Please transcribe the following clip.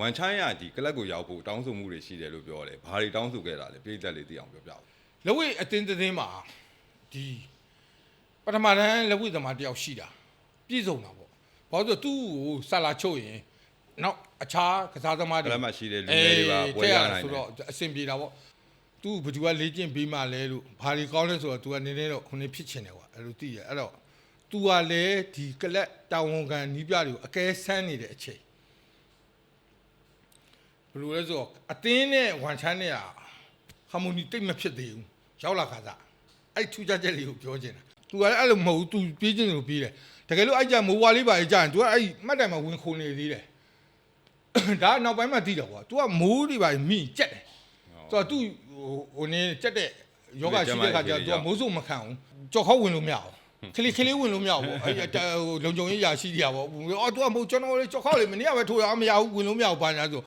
ဝန်ချိုင်းရဒီကလပ်ကိုရောက်ဖို့တောင်းဆိုမှုတွေရှိတယ်လို့ပြောတယ်ဘာတွေတောင်းဆိုခဲ့တာလဲပြည်သက်လေးသိအောင်ပြောပြပါဦးလက်ဝိအတင်းတင်းမှာဒီပထမတန်းလက်ဝိသမားတယောက်ရှိတာပြည့်စုံတာပေါ့ဘာလို့လဲဆိုတော့သူ့ကိုဆလာချုပ်ရင်နောက်အခြားကစားသမားကတွေလပ်မှာရှိတဲ့လူငယ်တွေပါပွဲရနိုင်ဆိုတယ်တော့အဆင်ပြေတာပေါ့သူဘယ်သူကလေ့ကျင့်ပေးမှလဲလို့ဘာဒီကောင်းလဲဆိုတော့ तू ကနည်းနည်းတော့ခုနေဖြစ်ချင်တယ်ကွာအဲ့လိုသိရအဲ့တော့ तू ကလည်းဒီကလပ်တာဝန်ခံနီးပြတွေကိုအကဲဆန်းနေတဲ့အချိန် ဘယ်လိုလဲဆိုတော့အတင်းနဲ့ဝန်ချမ်းနဲ့ဟာမိုနီတိတ်မဖြစ်သေးဘူးရောက်လာခါစားအဲ့ထူးခြားချက်လေးကိုပြောချင်တာ तू ကလည်းအဲ့လိုမဟုတ်ဘူး तू ပြေးချင်တယ်လို့ပြေးတယ်တကယ်လို့အဲ့ကြမိုးဝါလေးပါကြာရင် तू ကအဲ့မှတ်တိုင်မှာဝင်ခုန်နေသေးတယ် ဒါကနောက်ပိုင်းမှသိတော့ကွာ तू ကမိုးတွေပါမိကြက်တယ် ဆိုတော့ तू ဟိုနေကြက်တဲ့ယောဂရှိတဲ့ခါကျတော့ तू ကမိုးစုံမခံဘူးကြော်ခေါက်ဝင်လို့မရဘူးခလေးခလေးဝင်လို့မရဘူးအဲ့ဟိုလုံကြုံရေးရာရှိကြပါဘောအော် तू ကမိုးကျွန်တော်လေကြော်ခေါက်လေမနေ့ကပဲထိုးရအောင်မရဘူးဝင်လို့မရဘူးဘာညာဆို